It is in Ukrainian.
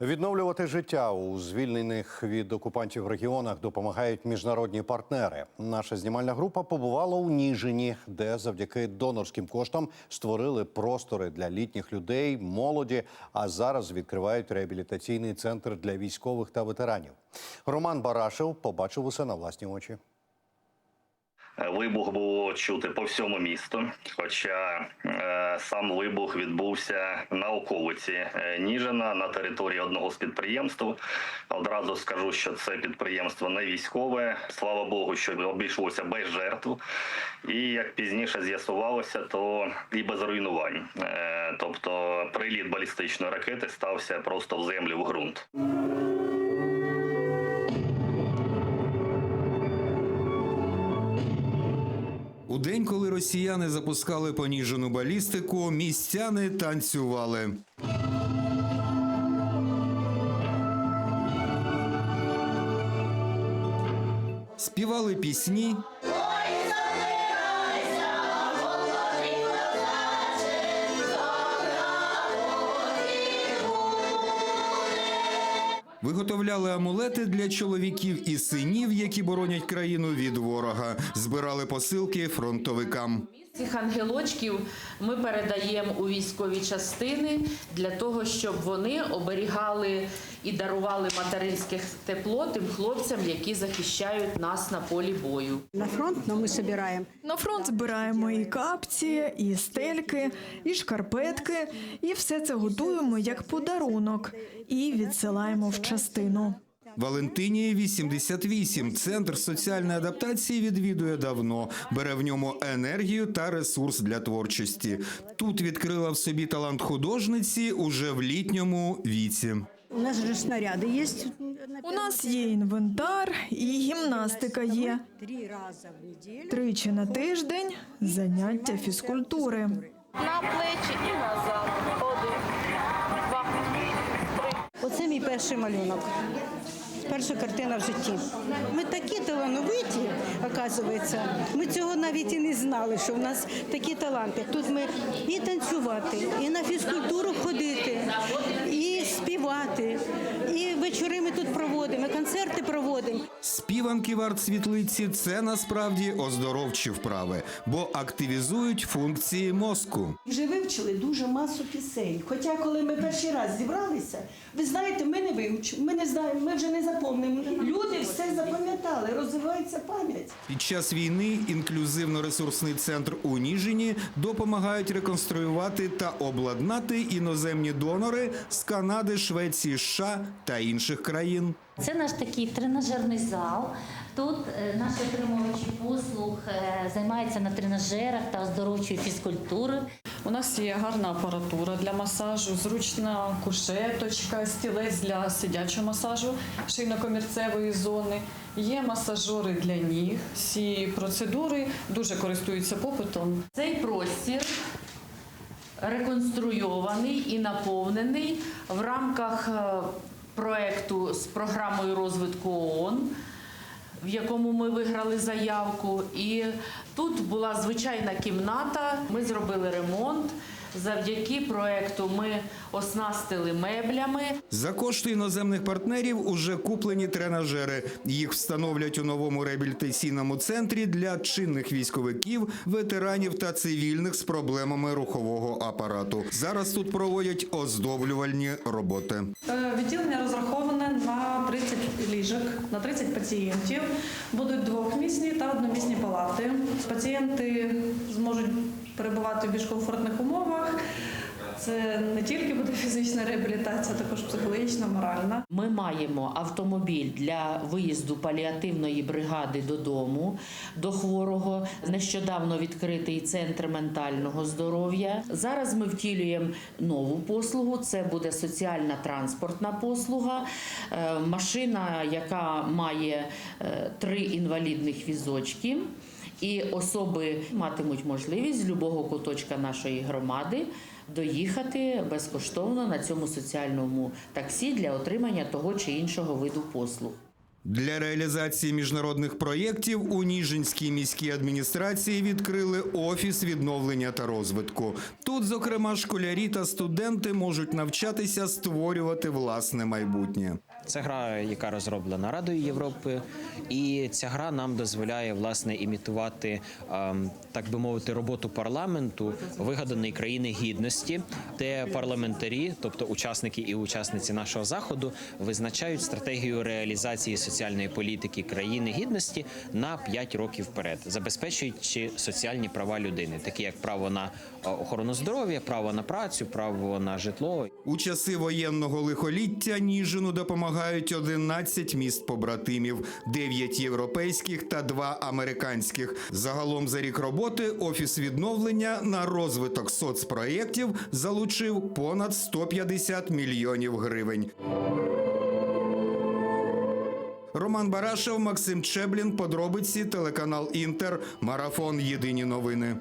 Відновлювати життя у звільнених від окупантів регіонах допомагають міжнародні партнери. Наша знімальна група побувала у Ніжині, де завдяки донорським коштам створили простори для літніх людей, молоді. А зараз відкривають реабілітаційний центр для військових та ветеранів. Роман Барашев побачив усе на власні очі. Вибух було чути по всьому місту, хоча е, сам вибух відбувся на околиці е, Ніжина на території одного з підприємств. Одразу скажу, що це підприємство не військове. Слава Богу, що обійшлося без жертв. І як пізніше з'ясувалося, то і без руйнувань. Е, тобто приліт балістичної ракети стався просто в землю в ґрунт. У день, коли росіяни запускали поніжену балістику, містяни танцювали. Співали пісні. Виготовляли амулети для чоловіків і синів, які боронять країну від ворога. Збирали посилки фронтовикам. Цих ангелочків ми передаємо у військові частини для того, щоб вони оберігали і дарували материнське тепло тим хлопцям, які захищають нас на полі бою. На фронт, но мы собираем. На фронт збираємо і капці, і стельки, і шкарпетки, і все це готуємо як подарунок і відсилаємо в частину. Валентинії 88. Центр соціальної адаптації відвідує давно. Бере в ньому енергію та ресурс для творчості. Тут відкрила в собі талант художниці уже в літньому віці. У нас же снаряды есть. У нас є інвентар і гімнастика є. Три раза. Тричі на тиждень заняття фізкультури. на плечі і назад. Один, два, три. Оце мій перший малюнок. Перша картина в житті. Ми такі талановиті, оказується. Ми цього навіть і не знали, що в нас такі таланти. Тут ми і танцювати, і на фізкультуру ходити, і співати, і вечори ми тут проводимо, і концерти проводимо. Співанки в арт-світлиці – це насправді оздоровчі вправи, бо активізують функції мозку. Вже вивчили дуже масу пісень. Хоча, коли ми перший раз зібралися, ви знаєте, ми не вивчимо, ми не знаємо, ми вже не запомнимо. Люди все запам'ятали, розвивається пам'ять. Під час війни інклюзивно-ресурсний центр у Ніжині допомагають реконструювати та обладнати іноземні донори з Канади, Швеції, США та інших країн. Це наш такий тренажерний зал. Тут е, наші отримувачі послуг е, займаються на тренажерах та оздоровчою фізкультурою. У нас є гарна апаратура для масажу, зручна кушеточка, стілець для сидячого масажу шийно-комірцевої зони. Є масажори для ніг. Всі процедури дуже користуються попитом. Цей простір реконструйований і наповнений в рамках е, проекту з програмою розвитку ООН, в якому ми виграли заявку. І тут була звичайна кімната. Ми зробили ремонт. Завдяки проекту ми оснастили меблями. За кошти іноземних партнерів уже куплені тренажери. Їх встановлять у новому реабілітаційному центрі для чинних військовиків, ветеранів та цивільних з проблемами рухового апарату. Зараз тут проводять оздоблювальні роботи. Е, Відділення розраховане на 30 ліжок, на 30 пацієнтів. Будуть двохмісні та одномісні палати. Пацієнти зможуть перебувати в більш комфортних умовах. Це не тільки буде фізична реабілітація, а також психологічна, моральна. Ми маємо автомобіль для виїзду паліативної бригади додому до хворого. Нещодавно відкритий центр ментального здоров'я. Зараз ми втілюємо нову послугу. Це буде соціальна транспортна послуга. Е, Машина, яка має е, три інвалідних візочки. І особи матимуть можливість з будь-якого куточка нашої громади доїхати безкоштовно на цьому соціальному таксі для отримання того чи іншого виду послуг. Для реалізації міжнародних проєктів у Ніжинській міській адміністрації відкрили офіс відновлення та розвитку. Тут, зокрема, школярі та студенти можуть навчатися створювати власне майбутнє. Це гра, яка розроблена Радою Європи, і ця гра нам дозволяє власне імітувати, ем, так би мовити, роботу парламенту вигаданої країни гідності, де парламентарі, тобто учасники і учасниці нашого заходу, визначають стратегію реалізації соціальної політики країни гідності на 5 років вперед, забезпечуючи соціальні права людини, такі як право на е, охорону здоров'я, право на працю, право на житло. У часи воєнного лихоліття Ніжину допомагають 11 міст побратимів, 9 європейських та 2 американських. Загалом за рік роботи офіс відновлення на розвиток соцпроєктів залучив понад 150 мільйонів гривень. Роман Барашев, Максим Чеблін. Подробиці телеканал Інтер. Марафон. Єдині новини.